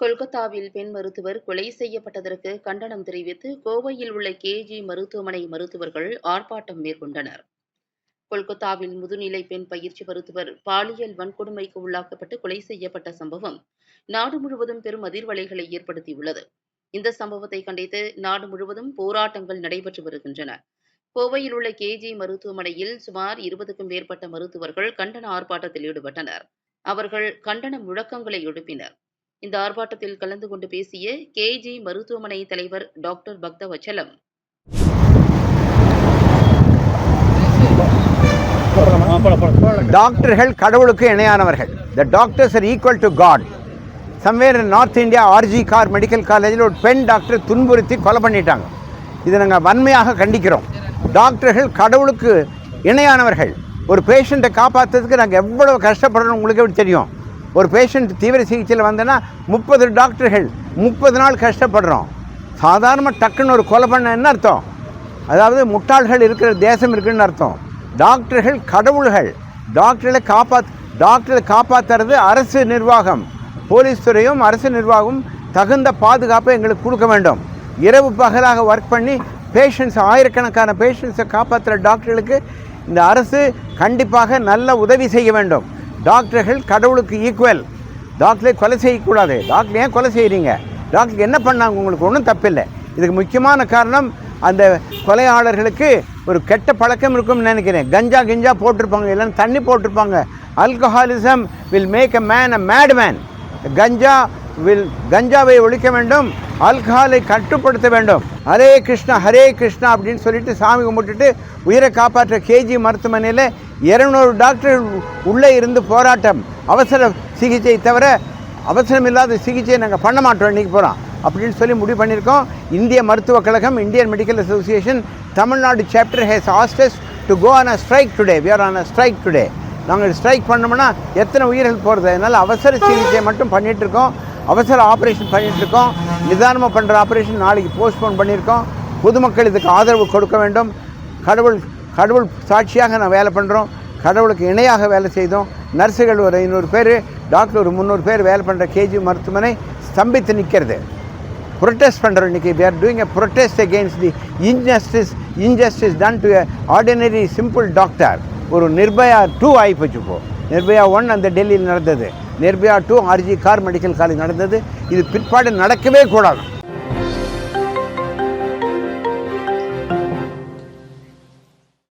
கொல்கத்தாவில் பெண் மருத்துவர் கொலை செய்யப்பட்டதற்கு கண்டனம் தெரிவித்து கோவையில் உள்ள கேஜி மருத்துவமனை மருத்துவர்கள் ஆர்ப்பாட்டம் மேற்கொண்டனர். கொல்கத்தாவில் முதுநிலை பெண் பயிற்சி மருத்துவர் பாலியல் வன்கொடுமைக்கு உள்ளாக்கப்பட்டு கொலை செய்யப்பட்ட சம்பவம் நாடு முழுவதும் பெரும் அதிர்வலைகளை ஏற்படுத்தியுள்ளது. இந்த சம்பவத்தை கண்டித்து நாடு முழுவதும் போராட்டங்கள் நடைபெற்று வருகின்றன. கோவையில் உள்ள கேஜி மருத்துவமனையில் சுமார் இருபதுக்கும் மேற்பட்ட மருத்துவர்கள் கண்டன ஆர்ப்பாட்டத்தில் ஈடுபட்டனர். அவர்கள் கண்டன முழக்கங்களை எழுப்பினர். இந்த ஆர்ப்பாட்டத்தில் கலந்து கொண்டு பேசிய கேஜி மருத்துவமனை தலைவர் டாக்டர் பக்தவச்சலம். டாக்டர்கள் கடவுளுக்கு இணையானவர்கள். The doctors are equal to God somewhere North India R G Kar medical காலேஜில் ஒரு பெண் டாக்டர் துன்புறுத்தி கொலை பண்ணிட்டாங்க. இதை நாங்கள் வன்மையாக கண்டிக்கிறோம். டாக்டர்கள் கடவுளுக்கு இணையானவர்கள். ஒரு பேஷண்ட்டை காப்பாற்றுறதுக்கு நாங்கள் எவ்வளோ கஷ்டப்படுறோம் உங்களுக்கு எப்படி தெரியும். ஒரு பேஷண்ட் தீவிர சிகிச்சையில் வந்தேன்னா முப்பது டாக்டர்கள் முப்பது நாள் கஷ்டப்படுறோம். சாதாரணமாக டக்குன்னு ஒரு கொலை பண்ண என்ன அர்த்தம்? அதாவது முட்டாள்கள் இருக்கிற தேசம் இருக்குன்னு அர்த்தம். டாக்டர்கள் கடவுள்கள். டாக்டர்களை காப்பாத் டாக்டரை காப்பாற்றுறது அரசு நிர்வாகம். போலீஸ் துறையும் அரசு நிர்வாகமும் தகுந்த பாதுகாப்பை எங்களுக்கு கொடுக்க வேண்டும். இரவு பகலாக ஒர்க் பண்ணி பேஷண்ட்ஸ் ஆயிரக்கணக்கான பேஷண்ட்ஸை காப்பாற்றுற டாக்டர்களுக்கு இந்த அரசு கண்டிப்பாக நல்ல உதவி செய்ய வேண்டும். டாக்டர்கள் கடவுளுக்கு ஈக்குவல் டாக்டரை கொலை செய்யக்கூடாது. டாக்டர் ஏன் கொலை செய்கிறீங்க டாக்டருக்கு என்ன பண்ணாங்க? உங்களுக்கு ஒன்றும் தப்பில்லை. இதுக்கு முக்கியமான காரணம் அந்த கொலையாளர்களுக்கு ஒரு கெட்ட பழக்கம் இருக்கும்னு நினைக்கிறேன். கஞ்சா கிஞ்சா போட்டிருப்பாங்க. இல்லைன்னா தண்ணி போட்டிருப்பாங்க. Alcoholism will make a man a mad man ganja will கஞ்சாவை ஒழிக்க வேண்டும். ஆல்கஹாலை கட்டுப்படுத்த வேண்டும். ஹரே கிருஷ்ணா ஹரே கிருஷ்ணா அப்படின்னு சொல்லிட்டு சாமி கும்பிட்டுட்டு உயிரை காப்பாற்ற கேஜி மருத்துவமனையில் இருநூறு டாக்டர் உள்ளே இருந்து போராட்டம். அவசர சிகிச்சை தவிர அவசரம் இல்லாத சிகிச்சையை நாங்கள் பண்ண மாட்டோம் இன்றைக்கி போகிறோம் அப்படின்னு சொல்லி முடிவு பண்ணியிருக்கோம். இந்திய மருத்துவக் கழகம் Indian medical association Tamil Nadu chapter has asked us to go on a strike today we are on a strike today நாங்கள் ஸ்ட்ரைக் பண்ணோம்னா எத்தனை உயிர்கள் போகிறது அதனால் அவசர சிகிச்சை மட்டும் பண்ணிகிட்டு இருக்கோம். அவசர ஆப்ரேஷன் பண்ணிகிட்ருக்கோம் நிதானமாக பண்ணுற ஆப்ரேஷன் நாளைக்கு போஸ்ட்போன் பண்ணியிருக்கோம். பொதுமக்கள் இதுக்கு ஆதரவு கொடுக்க வேண்டும். கடவுள் கடவுள் சாட்சியாக நான் வேலை பண்ணுறோம் கடவுளுக்கு இணையாக வேலை செய்தோம். நர்ஸுகள் ஒரு ஐநூறு பேர் டாக்டர் ஒரு முந்நூறு பேர் வேலை பண்ணுற கேஜி மருத்துவமனை ஸ்தம்பித்து நிற்கிறது ப்ரொட்டஸ்ட் பண்ணுறோம் இன்றைக்கி we are doing a protest against the injustice injustice done to ordinary simple doctor ஒரு நிர்பயா டூ ஆகிப்போச்சு இப்போ. நிர்பயா ஒன் அந்த டெல்லியில் நடந்தது. Nirbhaya two R G Kar medical college நடந்தது. இது பிற்பாடு நடக்கவே கூடாது.